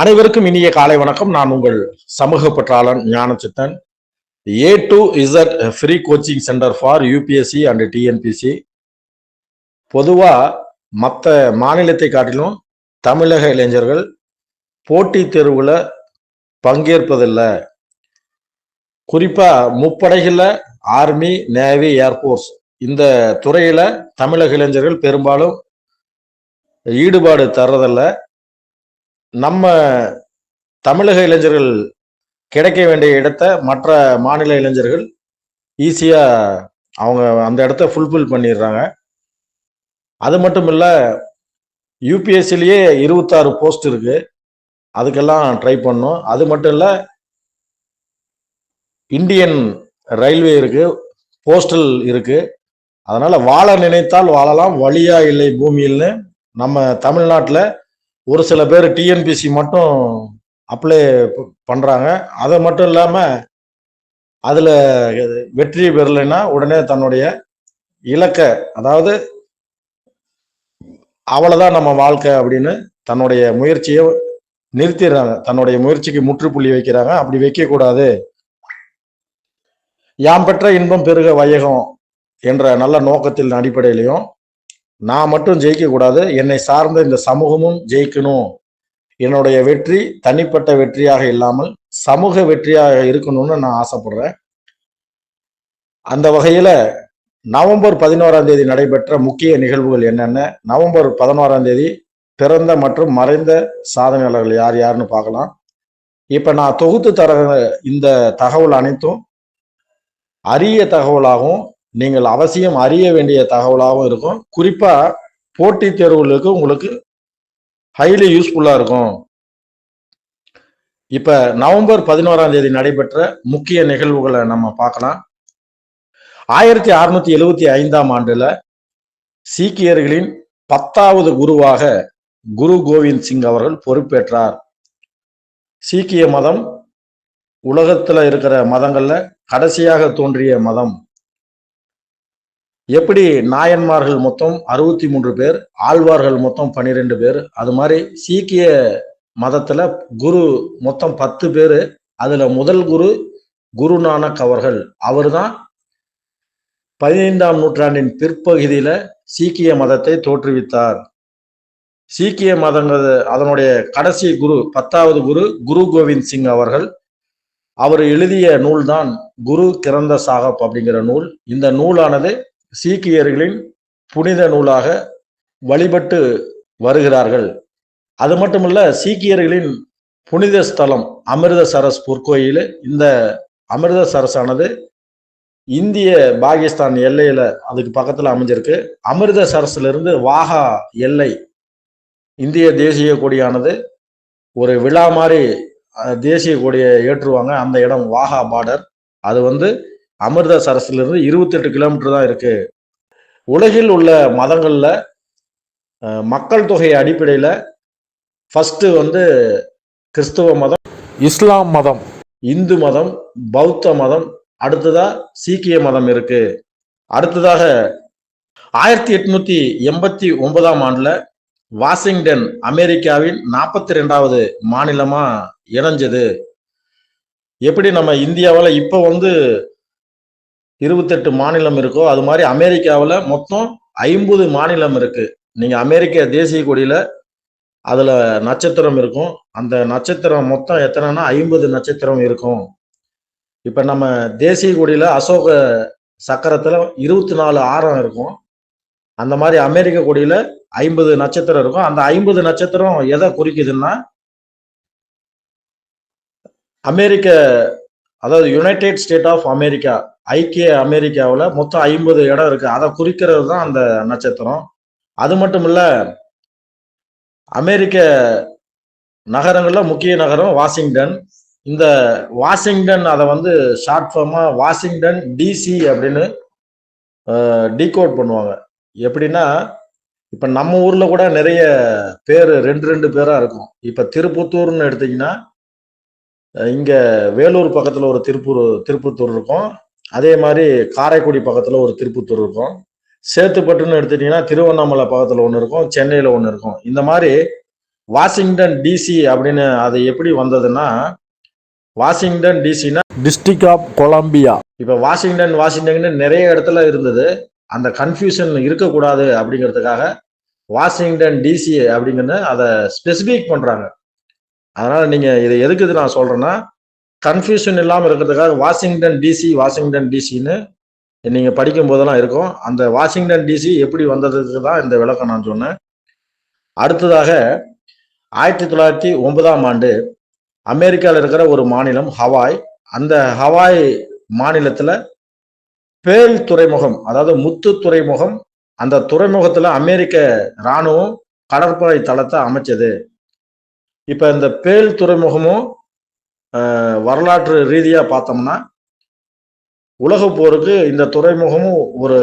அனைவருக்கும் இனிய காலை வணக்கம். நான் உங்கள் சமூக பற்றாளன் Gnanachithan A to Z free coaching centre for UPSC and TNPSC பொதுவாக மற்ற மாநிலத்தை காட்டிலும் தமிழக இளைஞர்கள் போட்டித் தேர்வுல பங்கேற்பதில்லை. குறிப்பாக முப்படைகளில் ஆர்மி நேவி ஏர்ஃபோர்ஸ் இந்த துறையில் தமிழக இளைஞர்கள் பெரும்பாலும் ஈடுபாடு தர்றதில்ல. நம்ம தமிழக இளைஞர்கள் கிடைக்க வேண்டிய இடத்த மற்ற மாநில இளைஞர்கள் ஈஸியாக அவங்க அந்த இடத்த ஃபுல்ஃபில் பண்ணிடுறாங்க. அது மட்டும் இல்லை யூபிஎஸ்சிலேயே இருபத்தாறு போஸ்ட் இருக்கு. அதுக்கெல்லாம் ட்ரை பண்ணோம். அது மட்டும் இல்லை இந்தியன் ரயில்வே இருக்கு போஸ்டல் இருக்கு. அதனால வாழ நினைத்தால் வாழலாம் வழியா இல்லை பூமியில்னு நம்ம தமிழ்நாட்டில் ஒரு சில பேர் டிஎன்பிசி மட்டும் அப்ளை பண்ணுறாங்க அதை மட்டும் இல்லாமல் அதில் வெற்றி பெறலைன்னா உடனே தன்னுடைய இலக்க அதாவது அவ்வளோதான் நம்ம வாழ்க்கை அப்படின்னு தன்னுடைய முயற்சியை நிறுத்திடுறாங்க. தன்னுடைய முயற்சிக்கு முற்றுப்புள்ளி வைக்கிறாங்க. அப்படி வைக்கக்கூடாது. யாம் பெற்ற இன்பம் பெருக வையகம் என்ற நல்ல நோக்கத்தின் அடிப்படையிலையும் நான் மட்டும் ஜெயிக்கக்கூடாது. என்னை சார்ந்த இந்த சமூகமும் ஜெயிக்கணும். என்னுடைய வெற்றி தனிப்பட்ட வெற்றியாக இல்லாமல் சமூக வெற்றியாக இருக்கணும்னு நான் ஆசைப்படுறேன். அந்த வகையில் நவம்பர் பதினோராம் தேதி நடைபெற்ற முக்கிய நிகழ்வுகள் என்னென்ன? நவம்பர் பதினோராம் தேதி பிறந்த மற்றும் மறைந்த சாதனையாளர்கள் யார் யாருன்னு பார்க்கலாம். இப்போ நான் தொகுத்து தர இந்த தகவல் அனைத்தும் அரிய தகவலாகவும் நீங்கள் அவசியம் அறிய வேண்டிய தகவலாகவும் இருக்கும். குறிப்பாக போட்டித் தேர்வுகளுக்கு உங்களுக்கு ஹைலி யூஸ்ஃபுல்லாக இருக்கும். இப்போ நவம்பர் பதினோராம் தேதி நடைபெற்ற முக்கிய நிகழ்வுகளை நம்ம பார்க்கலாம். ஆயிரத்தி அறுநூத்தி எழுவத்தி ஐந்தாம் ஆண்டுல சீக்கியர்களின் பத்தாவது குருவாக குரு கோவிந்த் சிங் அவர்கள் பொறுப்பேற்றார். சீக்கிய மதம் உலகத்துல இருக்கிற மதங்கள்ல கடைசியாக தோன்றிய மதம் எப்படி நாயன்மார்கள் மொத்தம் அறுபத்தி மூன்று பேர் ஆழ்வார்கள் மொத்தம் பன்னிரெண்டு பேர் அது மாதிரி சீக்கிய மதத்துல குரு மொத்தம் பத்து பேர் அதுல முதல் குரு குரு நானக் அவர்கள். அவர்தான் பதினைந்தாம் நூற்றாண்டின் பிற்பகுதியில சீக்கிய மதத்தை தோற்றுவித்தார். சீக்கிய மதங்கிறது அதனுடைய கடைசி குரு பத்தாவது குரு குரு கோவிந்த் சிங் அவர்கள். அவர் எழுதிய நூல் தான் குரு கிரந்த சாகப் அப்படிங்கிற நூல். இந்த நூலானது சீக்கியர்களின் புனித நூலாக வழிபட்டு வருகிறார்கள். அது மட்டுமல்ல சீக்கியர்களின் புனித ஸ்தலம் அமிர்தசரஸ் பொற்கோயில். இந்த அமிர்தசரஸானது இந்திய பாகிஸ்தான் எல்லையில அதுக்கு பக்கத்துல அமைஞ்சிருக்கு. அமிர்தசரஸ்ல இருந்து வாகா எல்லை இந்திய தேசிய கொடியானது ஒரு விழா மாதிரி தேசிய கொடியை ஏற்றுவாங்க. அந்த இடம் வாகா பார்டர். அது வந்து அமிர்தசரஸ்ல இருந்து இருபத்தெட்டு கிலோமீட்டர் தான் இருக்கு. உலகில் உள்ள மதங்கள்ல மக்கள் தொகை அடிப்படையில ஃபர்ஸ்ட் வந்து கிறிஸ்துவ மதம் இஸ்லாம் மதம். இந்து மதம் பௌத்த மதம் அடுத்ததா சீக்கிய மதம் இருக்கு. அடுத்ததாக ஆயிரத்தி எட்நூத்தி எண்பத்தி ஒன்பதாம் ஆண்டுல வாஷிங்டன் அமெரிக்காவின் நாற்பத்தி ரெண்டாவது மாநிலமா இணைஞ்சது. எப்படி நம்ம இந்தியாவில் இப்போ வந்து இருபத்தெட்டு மாநிலம் இருக்கோ அது மாதிரி அமெரிக்காவில் மொத்தம் ஐம்பது மாநிலம் இருக்கு. நீங்கள் அமெரிக்க தேசிய கொடியில் அதில் நட்சத்திரம் இருக்கும். அந்த நட்சத்திரம் மொத்தம் எத்தனைனா ஐம்பது நட்சத்திரம் இருக்கும். இப்போ நம்ம தேசிய கொடியில் அசோக சக்கரத்தில் இருபத்தி நாலு ஆரம் இருக்கும். அந்த மாதிரி அமெரிக்க கொடியில் ஐம்பது நட்சத்திரம் இருக்கும். அந்த ஐம்பது நட்சத்திரம் எதை குறிக்குதுன்னா அமெரிக்க அதாவது யுனைடெட் ஸ்டேட் ஆஃப் அமெரிக்கா ஐக்கிய அமெரிக்காவில் மொத்தம் ஐம்பது இடம் இருக்கு. அதை குறிக்கிறது தான் அந்த நட்சத்திரம். அது மட்டும் இல்ல அமெரிக்க நகரங்களில் முக்கிய நகரம் வாஷிங்டன். இந்த வாஷிங்டன் அதை வந்து ஷார்ட் ஃபார்மாக வாஷிங்டன் டிசி அப்படின்னு டீகோட் பண்ணுவாங்க. எப்படின்னா இப்போ நம்ம ஊரில் கூட நிறைய பேர் ரெண்டு ரெண்டு பேராக இருக்கும். இப்போ திருப்பத்தூர்னு எடுத்தீங்கன்னா இங்க வேலூர் பக்கத்துல ஒரு திருப்பூர் திருப்பத்தூர் இருக்கும். அதே மாதிரி காரைக்குடி பக்கத்துல ஒரு திருப்பத்தூர் இருக்கும். சேத்துப்பட்டுன்னு எடுத்துட்டீங்கன்னா திருவண்ணாமலை பக்கத்துல ஒன்று இருக்கும். சென்னையில ஒன்று இருக்கும். இந்த மாதிரி வாஷிங்டன் டிசி அப்படின்னு அது எப்படி வந்ததுன்னா வாஷிங்டன் டிசினா டிஸ்ட்ரிக்ட் ஆஃப் கொலம்பியா இப்போ வாஷிங்டன் வாஷிங்டன் நிறைய இடத்துல இருந்தது. அந்த கன்ஃபியூஷன் இருக்கக்கூடாது அப்படிங்கிறதுக்காக வாஷிங்டன் டிசி அப்படிங்கன்னு அதை ஸ்பெசிஃபிக் பண்றாங்க. அதனால நீங்க இதை எதுக்கு இது நான் சொல்றேன்னா கன்ஃபியூஷன் இல்லாமல் இருக்கிறதுக்காக வாஷிங்டன் டிசி வாஷிங்டன் டிசின்னு நீங்க படிக்கும் போதெல்லாம் இருக்கும். அந்த வாஷிங்டன் டிசி எப்படி வந்ததுக்கு தான் இந்த விளக்கம் நான் சொன்னேன். அடுத்ததாக ஆயிரத்தி தொள்ளாயிரத்தி ஒன்பதாம் ஆண்டு அமெரிக்காவில் இருக்கிற ஒரு மாநிலம் ஹவாய். அந்த ஹவாய் மாநிலத்துல பேல் துறைமுகம் அதாவது முத்து துறைமுகம் அந்த துறைமுகத்துல அமெரிக்க இராணுவம் கடற்படை தளத்தை அமைச்சது. இப்ப இந்த பேல் துறைமுகமும் வரலாற்று ரீதியா பார்த்தோம்னா உலக போருக்கு இந்த துறைமுகமும் ஒரு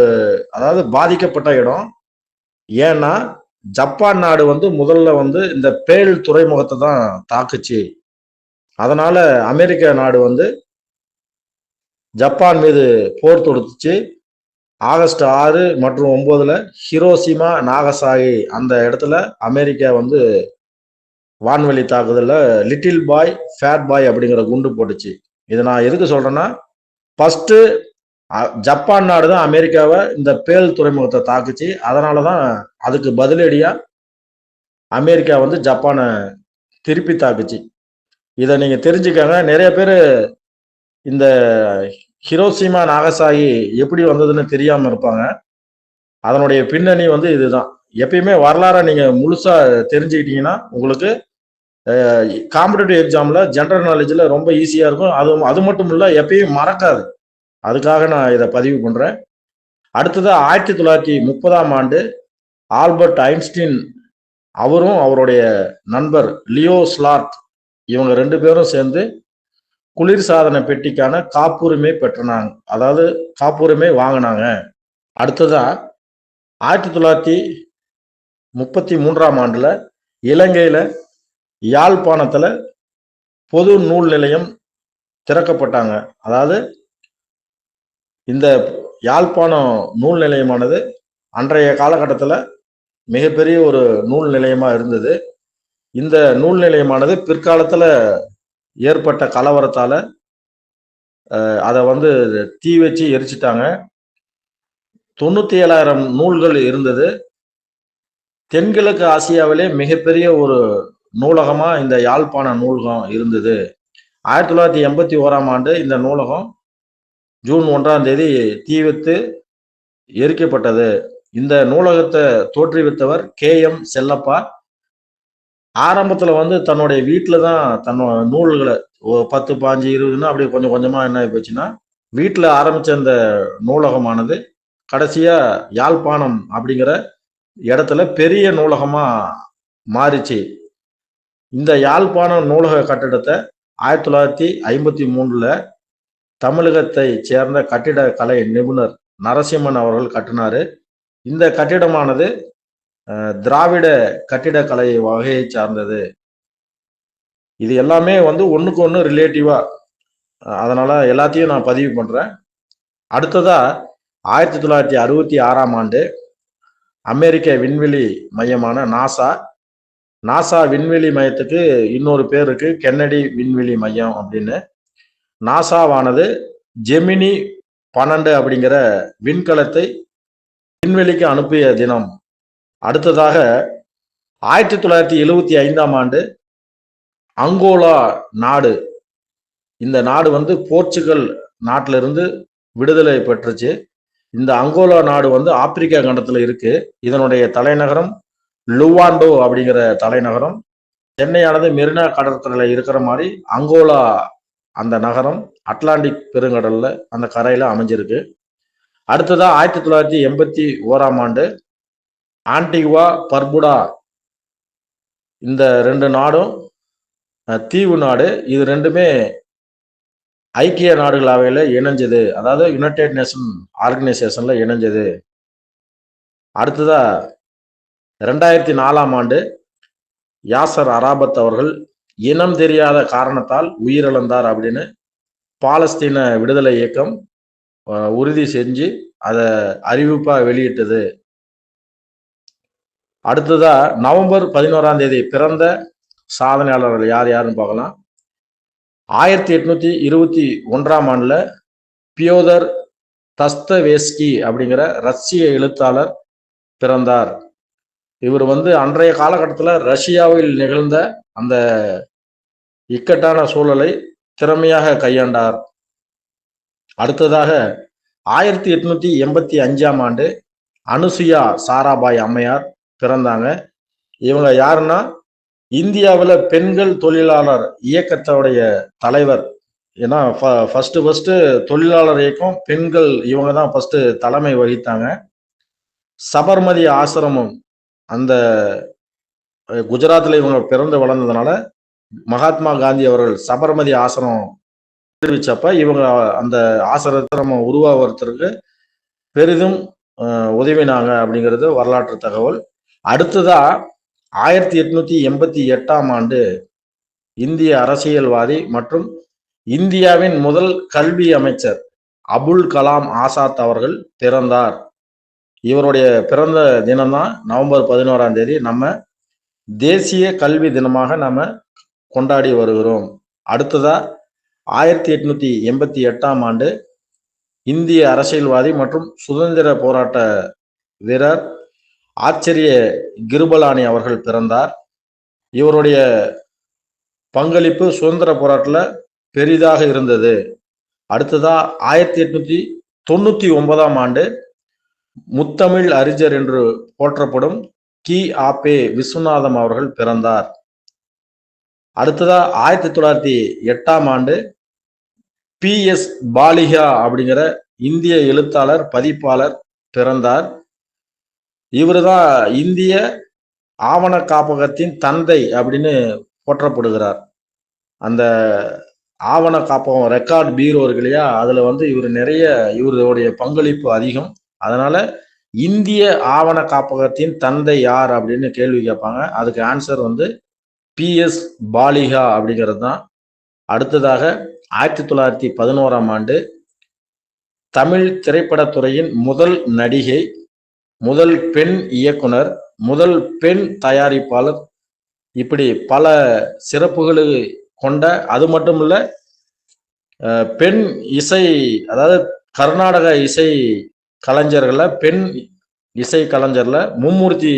அதாவது பாதிக்கப்பட்ட இடம். ஏன்னா ஜப்பான் நாடு வந்து முதல்ல வந்து இந்த பேல் துறைமுகத்தை தான் தாக்குச்சு. அதனால அமெரிக்க நாடு வந்து ஜப்பான் மீது போர் தொடுத்துச்சு. ஆகஸ்ட் ஆறு மற்றும் ஒன்பதுல ஹிரோசிமா நாகசாகி அந்த இடத்துல அமெரிக்கா வந்து வான்வெளி தாக்குதலில் லிட்டில் பாய் ஃபேட் பாய் அப்படிங்கிற குண்டு போட்டுச்சு. இதை நான் எதுக்கு சொல்கிறேன்னா ஃபஸ்ட்டு ஜப்பான் நாடு தான் அமெரிக்காவை இந்த பேல் துறைமுகத்தை தாக்குச்சு. அதனால தான் அதுக்கு பதிலடியாக அமெரிக்கா வந்து ஜப்பானை திருப்பி தாக்குச்சு. இதை நீங்கள் தெரிஞ்சுக்கங்க. நிறைய பேர் இந்த ஹிரோசிமா நாகசாகி எப்படி வந்ததுன்னு தெரியாமல் இருப்பாங்க. அதனுடைய பின்னணி வந்து இதுதான். எப்பயுமே வரலாறை நீங்கள் முழுசாக தெரிஞ்சுக்கிட்டீங்கன்னா உங்களுக்கு காம்படிட்டிவ் எக்ஸாமில் ஜென்ரல் நாலேஜில் ரொம்ப ஈஸியாக இருக்கும். அது அது மட்டும் இல்லை எப்பயும் மறக்காது. அதுக்காக நான் இதை பதிவு பண்ணுறேன் அடுத்ததாக ஆயிரத்தி தொள்ளாயிரத்தி முப்பதாம் ஆண்டு ஆல்பர்ட் ஐன்ஸ்டீன் அவரும் அவருடைய நண்பர் லியோ ஸ்லார்க் இவங்க ரெண்டு பேரும் சேர்ந்து குளிர்சாதன பெட்டிக்கான காப்புரிமை பெற்றனாங்க. அதாவது காப்புரிமை வாங்கினாங்க. அடுத்ததா ஆயிரத்தி தொள்ளாயிரத்தி முப்பத்தி மூன்றாம் ஆண்டில் இலங்கையில் யாழ்ப்பாணத்தில் பொது நூல் நிலையம் திறக்கப்பட்டாங்க. அதாவது இந்த யாழ்ப்பாணம் நூல் நிலையமானது அன்றைய காலகட்டத்தில் மிகப்பெரிய ஒரு நூல் நிலையமாக இருந்தது. இந்த நூல் நிலையமானது பிற்காலத்தில் ஏற்பட்ட கலவரத்தால் அதை வந்து தீ வச்சு எரிச்சிட்டாங்க. தொண்ணூற்றி ஏழாயிரம் நூல்கள் இருந்தது. தென்கிழக்கு ஆசியாவிலே மிகப்பெரிய ஒரு நூலகமாக இந்த யாழ்ப்பாண நூலகம் இருந்தது. ஆயிரத்தி தொள்ளாயிரத்தி எண்பத்தி ஓராம் ஆண்டு இந்த நூலகம் ஜூன் ஒன்றாம் தேதி தீவித்து எரிக்கப்பட்டது. இந்த நூலகத்தை தோற்றுவித்தவர் கே எம் செல்லப்பா. ஆரம்பத்தில் வந்து தன்னுடைய வீட்டில் தான் தன்னோட நூல்களை பத்து பாஞ்சு இருபதுன்னா அப்படியே கொஞ்சம் கொஞ்சமாக என்ன ஆகி போச்சுன்னா வீட்டில் ஆரம்பித்த அந்த நூலகமானது கடைசியாக யாழ்ப்பாணம் அப்படிங்கிற இடத்துல பெரிய நூலகமாக மாறிச்சு. இந்த யாழ்ப்பாணம் நூலக கட்டிடத்தை ஆயிரத்தி தொள்ளாயிரத்தி ஐம்பத்தி மூணுல தமிழகத்தை சேர்ந்த கட்டிட கலை நிபுணர் நரசிம்மன் அவர்கள் கட்டினாரு. இந்த கட்டிடமானது திராவிட கட்டிடக்கலை வகையை சார்ந்தது. இது எல்லாமே வந்து ஒன்றுக்கு ஒன்று ரிலேட்டிவா அதனால எல்லாத்தையும் நான் பதிவு பண்றேன். அடுத்ததா ஆயிரத்தி தொள்ளாயிரத்தி அறுபத்தி ஆறாம் ஆண்டு அமெரிக்க விண்வெளி மையமான நாசா நாசா விண்வெளி மையத்துக்கு இன்னொரு பேர் இருக்கு கென்னடி விண்வெளி மையம் அப்படின்னு. நாசாவானது ஜெமினி பன்னெண்டு அப்படிங்கிற விண்கலத்தை விண்வெளிக்கு அனுப்பிய தினம். அடுத்ததாக ஆயிரத்தி தொள்ளாயிரத்தி எழுவத்தி ஐந்தாம் ஆண்டு அங்கோலா நாடு. இந்த நாடு வந்து போர்ச்சுகல் நாட்டிலிருந்து விடுதலை பெற்றுச்சு. இந்த அங்கோலா நாடு வந்து ஆப்பிரிக்கா கண்டத்தில் இருக்கு. இதனுடைய தலைநகரம் லுவாண்டோ அப்படிங்கிற தலைநகரம் சென்னையானது மெரினா கடற்கரையில இருக்கிற மாதிரி அங்கோலா அந்த நகரம் அட்லாண்டிக் பெருங்கடல்ல அந்த கரையில அமைஞ்சிருக்கு. அடுத்ததா ஆயிரத்தி தொள்ளாயிரத்தி எண்பத்தி ஓராம் ஆண்டு ஆன்டிகுவா பர்புடா இந்த ரெண்டு நாடும் தீவு நாடு. இது ரெண்டுமே ஐக்கிய நாடுகள் அவையில இணைஞ்சது. அதாவது யுனைடெட் நேஷன் ஆர்கனைசேஷன்ல இணைஞ்சது. அடுத்ததா ரெண்டாயிரத்தி நாலாம் ஆண்டு யாசர் அராபத் அவர்கள் இனம் தெரியாத காரணத்தால் உயிரிழந்தார் அப்படின்னு பாலஸ்தீன விடுதலை இயக்கம் உறுதி செஞ்சு அதை அறிவிப்பாக வெளியிட்டது. அடுத்ததா நவம்பர் பதினோராம் தேதி பிறந்த சாதனையாளர்கள் யார் யாருன்னு பார்க்கலாம். ஆயிரத்தி எட்நூத்தி இருபத்தி ஒன்றாம் ஆண்டுல பியோதர் தஸ்தவேஸ்கி அப்படிங்கிற ரஷ்ய எழுத்தாளர் பிறந்தார். இவர் வந்து அன்றைய காலகட்டத்தில் ரஷ்யாவில் நிகழ்ந்த அந்த இக்கட்டான சூழலை திறமையாக கையாண்டார். அடுத்ததாக ஆயிரத்தி எட்நூத்தி எண்பத்தி அஞ்சாம் ஆண்டு அனுசுயா சாராபாய் அம்மையார் பிறந்தாங்க. இவங்க யாருன்னா இந்தியாவில் பெண்கள் தொழிலாளர் இயக்கத்தோடைய தலைவர். ஏன்னா ஃபஸ்ட்டு ஃபஸ்ட்டு தொழிலாளர் இயக்கம் பெண்கள் இவங்க தான் ஃபஸ்ட்டு தலைமை வகித்தாங்க. சபர்மதி ஆசிரமம் அந்த குஜராத்தில் இவங்க பிறந்து வளர்ந்ததுனால மகாத்மா காந்தி அவர்கள் சபர்மதி ஆசிரமம் தெரிவிச்சப்ப இவங்க அந்த ஆசிரமம் உருவாகிறதுக்கு பெரிதும் உதவினாங்க அப்படிங்கிறது வரலாற்று தகவல். அடுத்ததா ஆயிரத்தி எட்நூத்தி எண்பத்தி எட்டாம் ஆண்டு இந்திய அரசியல்வாதி மற்றும் இந்தியாவின் முதல் கல்வி அமைச்சர் அபுல் கலாம் ஆசாத் அவர்கள் பிறந்தார். இவருடைய பிறந்த தினம்தான் நவம்பர் பதினோராம் தேதி நம்ம தேசிய கல்வி தினமாக நம்ம கொண்டாடி வருகிறோம். அடுத்ததா ஆயிரத்தி எட்நூத்தி எண்பத்தி எட்டாம் ஆண்டு இந்திய அரசியல்வாதி மற்றும் சுதந்திர போராட்ட வீரர் ஆச்சரிய கிருபலானி அவர்கள் பிறந்தார். இவருடைய பங்களிப்பு சுதந்திர போராட்டத்தில் பெரிதாக இருந்தது. அடுத்ததா ஆயிரத்தி எட்நூத்தி தொண்ணூத்தி ஒன்பதாம் ஆண்டு முத்தமிழ் அறிஞர் என்று போற்றப்படும் கி. ஆபே விஸ்வநாதம் அவர்கள் பிறந்தார். அடுத்ததா ஆயிரத்தி தொள்ளாயிரத்தி எட்டாம் ஆண்டு பி. எஸ். பாலிகா அப்படிங்கிற இந்திய எழுத்தாளர் பதிப்பாளர் பிறந்தார். இவர்தான் இந்திய ஆவண காப்பகத்தின் தந்தை அப்படின்னு போற்றப்படுகிறார். அந்த ஆவண காப்பகம் ரெக்கார்ட் பீரோ இருக்கு இல்லையா? அதுல வந்து இவர் நிறைய இவருடைய பங்களிப்பு அதிகம். அதனால இந்திய ஆவண காப்பகத்தின் தந்தை யார் அப்படின்னு கேள்வி கேட்பாங்க. அதுக்கு ஆன்சர் வந்து பி எஸ் பாலிகா அப்படிங்கிறது தான் அடுத்ததாக ஆயிரத்தி தொள்ளாயிரத்தி பதினோராம் ஆண்டு தமிழ் திரைப்படத்துறையின் முதல் நடிகை முதல் பெண் இயக்குனர் முதல் பெண் தயாரிப்பாளர் இப்படி பல சிறப்புகளை கொண்ட அது மட்டும் இல்லை பெண் இசை அதாவது கர்நாடக இசை கலைஞர்களில் பெண் இசை கலைஞரில் மும்மூர்த்தி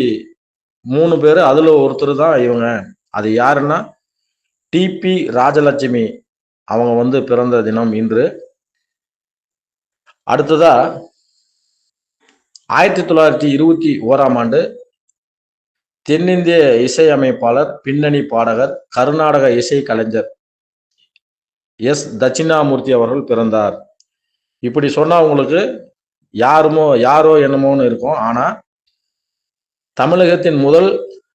மூணு பேர் அதில் ஒருத்தர் தான் இவங்க. அது யாருன்னா டிபி ராஜலட்சுமி. அவங்க வந்து பிறந்த தினம் இன்று. அடுத்ததா ஆயிரத்தி தொள்ளாயிரத்தி இருபத்தி ஓராம் ஆண்டு தென்னிந்திய இசையமைப்பாளர் பின்னணி பாடகர் கர்நாடக இசை கலைஞர் எஸ். தட்சிணாமூர்த்தி அவர்கள் பிறந்தார். இப்படி சொன்னா உங்களுக்கு யாருமோ யாரோ என்னமோன்னு இருக்கும். ஆனா தமிழகத்தின் முதல்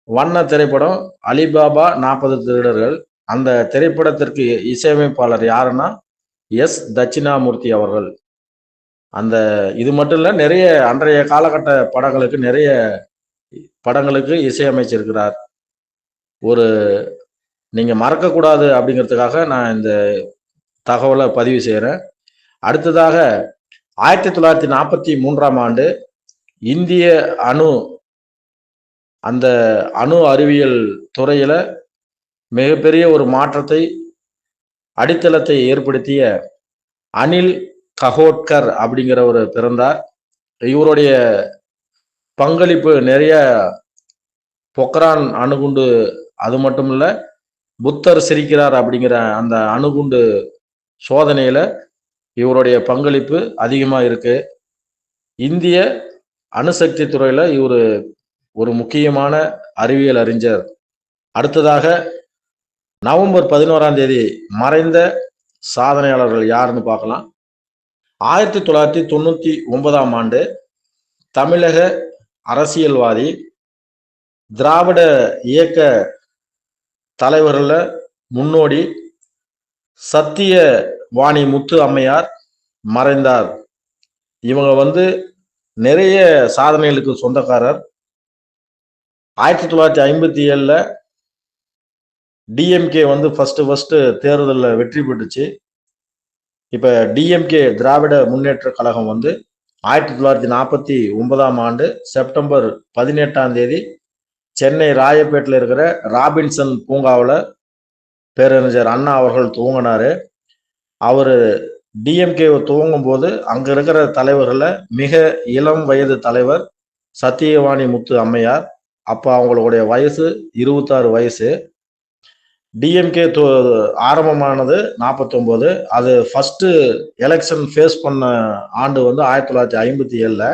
வண்ண திரைப்படம் அலிபாபா நாற்பது திருடர்கள். அந்த திரைப்படத்திற்கு இசையமைப்பாளர் யாருன்னா எஸ். தட்சிணாமூர்த்தி அவர்கள். அந்த இது மட்டும் இல்லை நிறைய அன்றைய காலகட்ட படங்களுக்கு நிறைய படங்களுக்கு இசையமைச்சிருக்கிறார். ஒரு நீங்க மறக்கக்கூடாது அப்படிங்கிறதுக்காக நான் இந்த தகவலை பதிவு செய்கிறேன் அடுத்ததாக ஆயிரத்தி தொள்ளாயிரத்தி நாற்பத்தி மூன்றாம் ஆண்டு இந்திய அணு அந்த அணு அறிவியல் துறையில மிகப்பெரிய ஒரு மாற்றத்தை அடித்தளத்தை ஏற்படுத்திய அனில் ககோட்கர் அப்படிங்கிற ஒரு பிறந்தார். இவருடைய பங்களிப்பு நிறைய பொக்ரான் அணுகுண்டு அது மட்டும் இல்லை புத்தர் சிரிக்கிறார் அப்படிங்கிற அந்த அணுகுண்டு சோதனையில இவருடைய பங்களிப்பு அதிகமாக இருக்கு. இந்திய அணுசக்தி துறையில் இவர் ஒரு முக்கியமான அறிவியல் அறிஞர். அடுத்ததாக நவம்பர் பதினோராம் தேதி மறைந்த சாதனையாளர்கள் யாருன்னு பார்க்கலாம். ஆயிரத்தி தொள்ளாயிரத்தி தொண்ணூற்றி ஒன்பதாம் ஆண்டு தமிழக அரசியல்வாதி திராவிட இயக்க தலைவர்களில் முன்னோடி சத்திய வாணி முத்து அம்மையார் மறைந்தார். இவங்க வந்து நிறைய சாதனைகளுக்கு சொந்தக்காரர். ஆயிரத்தி தொள்ளாயிரத்தி ஐம்பத்தி ஏழில் டிஎம்கே வந்து ஃபஸ்ட்டு ஃபஸ்ட்டு தேர்தலில் வெற்றி பெற்றுச்சு. இப்போ டிஎம்கே திராவிட முன்னேற்ற கழகம் வந்து ஆயிரத்தி தொள்ளாயிரத்தி நாற்பத்தி ஒன்பதாம் ஆண்டு செப்டம்பர் பதினெட்டாம் தேதி சென்னை ராயப்பேட்டில் இருக்கிற ராபின்சன் பூங்காவில் பேரறிஞர் அண்ணா அவர்கள் துவங்கினார். அவர் டிஎம்கே துவங்கும் போது அங்கே இருக்கிற தலைவர்கள மிக இளம் வயது தலைவர் சத்தியவாணி முத்து அம்மையார் அப்போ அவங்களுடைய வயசு இருபத்தாறு வயசு. டிஎம்கே ஆரம்பமானது 49 அது ஃபஸ்ட்டு எலெக்ஷன் ஃபேஸ் பண்ண ஆண்டு வந்து ஆயிரத்தி தொள்ளாயிரத்தி ஐம்பத்தி ஏழில்.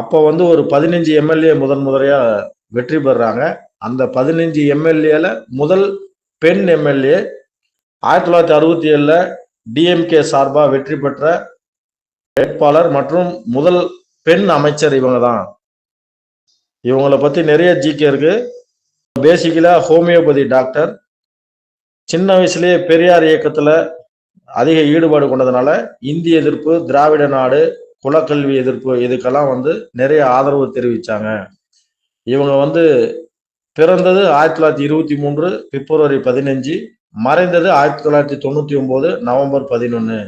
அப்போ வந்து ஒரு பதினஞ்சு எம்எல்ஏ முதன் முதலையாக வெற்றி பெறாங்க அந்த பதினஞ்சு எம்எல்ஏல முதல் பெண் எம்எல்ஏ ஆயிரத்தி தொள்ளாயிரத்தி அறுபத்தி ஏழுல டிஎம்கே சார்பாக வெற்றி பெற்ற வேட்பாளர் மற்றும் முதல் பெண் அமைச்சர் இவங்க தான் இவங்கள பத்தி நிறைய ஜிகே இருக்கு. பேசிக்கலா ஹோமியோபதி டாக்டர். சின்ன வயசுலேயே பெரியார் இயக்கத்துல அதிக ஈடுபாடு கொண்டதுனால இந்திய எதிர்ப்பு திராவிட நாடு குலக்கல்வி எதிர்ப்பு இதுக்கெல்லாம் வந்து நிறைய ஆதரவு தெரிவிச்சாங்க. இவங்க வந்து பிறந்தது ஆயிரத்தி தொள்ளாயிரத்தி இருபத்தி மூன்று பிப்ரவரி பதினஞ்சு மறைந்தது ஆயிரத்தி தொள்ளாயிரத்தி தொண்ணூத்தி ஒன்பது நவம்பர் பதினொன்று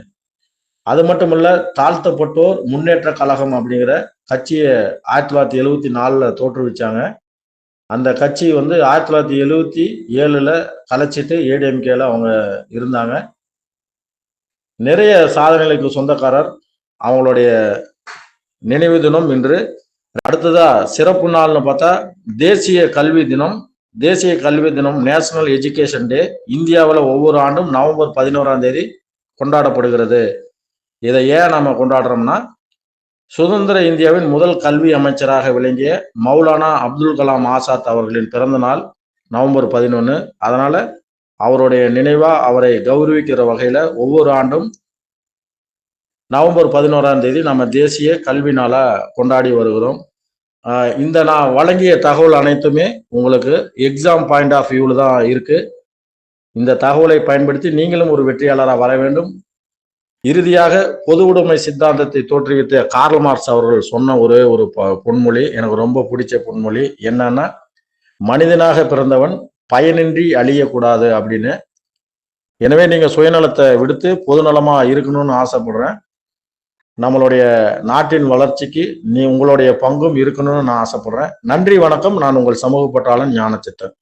அது மட்டும் இல்லை தாழ்த்தப்பட்டோர் முன்னேற்ற கழகம் அப்படிங்கிற கட்சியை ஆயிரத்தி தொள்ளாயிரத்தி எழுவத்தி நாலில் தோற்றுவிச்சாங்க. அந்த கட்சி வந்து ஆயிரத்தி தொள்ளாயிரத்தி எழுவத்தி ஏழில் கலைச்சிட்டு ஏடிஎம்கேல அவங்க இருந்தாங்க. நிறைய சாதனைகளுக்கு சொந்தக்காரர். அவங்களுடைய நினைவு தினம் இன்று அடுத்ததா சிறப்பு நாள்னு பார்த்தா தேசிய கல்வி தினம். தேசிய கல்வி தினம் நேஷனல் எஜுகேஷன் டே இந்தியாவில் ஒவ்வொரு ஆண்டும் நவம்பர் பதினோராம் தேதி கொண்டாடப்படுகிறது. இதை ஏன் நம்ம கொண்டாடுறோம்னா சுதந்திர இந்தியாவின் முதல் கல்வி அமைச்சராக விளங்கிய மௌலானா அப்துல் கலாம் ஆசாத் அவர்களின் பிறந்த நாள் நவம்பர் பதினொன்று அதனால அவருடைய நினைவா அவரை கௌரவிக்கிற வகையில் ஒவ்வொரு ஆண்டும் நவம்பர் பதினோராம் தேதி நம்ம தேசிய கல்வி நாளாக கொண்டாடி வருகிறோம். இந்த நான் வழங்கிய தகவல் அனைத்துமே உங்களுக்கு எக்ஸாம் பாயிண்ட் ஆஃப் வியூவில் தான் இருக்குது இந்த தகவலை பயன்படுத்தி நீங்களும் ஒரு வெற்றியாளராக வர வேண்டும். இறுதியாக பொது உடைமை சித்தாந்தத்தை தோற்றுவித்த கார்ல் மார்க்ஸ் அவர்கள் சொன்ன ஒரே ஒரு ப- பொன்மொழி எனக்கு ரொம்ப பிடிச்ச பொன்மொழி என்னன்னா மனிதனாக பிறந்தவன் பயனின்றி அழியக்கூடாது அப்படின்னு. எனவே நீங்கள் சுயநலத்தை விடுத்து பொதுநலமாக இருக்கணும்னு ஆசைப்படுறேன். நம்மளுடைய நாட்டின் வளர்ச்சிக்கு நீ உங்களுடைய பங்கும் இருக்கணும்னு நான் ஆசைப்படுறேன். நன்றி வணக்கம். நான் உங்கள் சமூக பற்றாளன் ஞானச்சித்தன்.